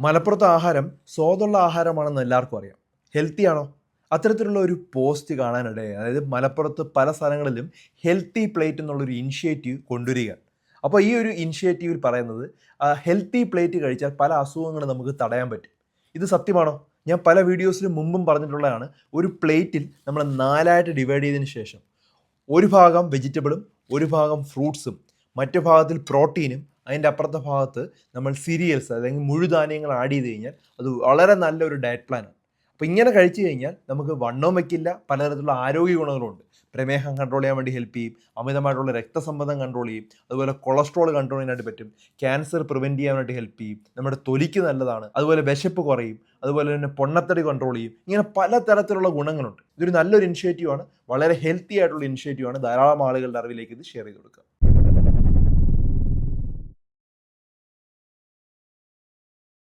മലപ്പുറത്തെ ആഹാരം സ്വാദുള്ള ആഹാരമാണെന്ന് എല്ലാവർക്കും അറിയാം. ഹെൽത്തി ആണോ? അത്തരത്തിലുള്ള ഒരു പോസ്റ്റ് കാണാനിടയായി. അതായത് മലപ്പുറത്ത് പല സ്ഥലങ്ങളിലും ഹെൽത്തി പ്ലേറ്റ് എന്നുള്ളൊരു ഇനിഷ്യേറ്റീവ് കൊണ്ടുവരിക അപ്പോൾ ഈ ഒരു ഇനിഷ്യേറ്റീവിൽ പറയുന്നത് ഹെൽത്തി പ്ലേറ്റ് കഴിച്ചാൽ പല അസുഖങ്ങളും നമുക്ക് തടയാൻ പറ്റും. ഇത് സത്യമാണോ? ഞാൻ പല വീഡിയോസിനും മുമ്പും പറഞ്ഞിട്ടുള്ളതാണ് ഒരു പ്ലേറ്റിൽ നമ്മൾ നാലായിട്ട് ഡിവൈഡ് ചെയ്തതിന് ശേഷം ഒരു ഭാഗം വെജിറ്റബിളും ഒരു ഭാഗം ഫ്രൂട്ട്സും മറ്റു ഭാഗത്തിൽ പ്രോട്ടീനും അതിന്റെ അപ്പുറത്തെ ഭാഗത്ത് നമ്മൾ സീരിയൽസ് അല്ലെങ്കിൽ മുഴുധാന്യങ്ങൾ ആഡ് ചെയ്ത് കഴിഞ്ഞാൽ അത് വളരെ നല്ലൊരു ഡയറ്റ് പ്ലാനാണ് അപ്പോൾ ഇങ്ങനെ കഴിച്ചു കഴിഞ്ഞാൽ നമുക്ക് വണ്ണവും വയ്ക്കില്ല പലതരത്തിലുള്ള ആരോഗ്യ ഗുണങ്ങളുണ്ട് പ്രമേഹം കൺട്രോൾ ചെയ്യാൻ വേണ്ടി ഹെൽപ്പ് ചെയ്യും അമിതമായിട്ടുള്ള രക്തസമ്മതം കൺട്രോൾ ചെയ്യും അതുപോലെ കൊളസ്ട്രോൾ കൺട്രോൾ ചെയ്യാനായിട്ട് പറ്റും ക്യാൻസർ പ്രിവെന്റ് ചെയ്യാനായിട്ട് ഹെൽപ്പ് ചെയ്യും നമ്മുടെ തൊലിക്ക് നല്ലതാണ് അതുപോലെ വിശപ്പ് കുറയും അതുപോലെ തന്നെ പൊണ്ണത്തടി കൺട്രോൾ ചെയ്യും ഇങ്ങനെ പലതരത്തിലുള്ള ഗുണങ്ങളുണ്ട്. ഇതൊരു നല്ലൊരു ഇനിഷ്യേറ്റീവാണ് വളരെ ഹെൽത്തി ആയിട്ടുള്ള ഇനിഷ്യേറ്റീവാണ് ധാരാളം ആളുകളുടെ അറിവിലേക്ക് ഇത് ഷെയർ ചെയ്ത് കൊടുക്കുക.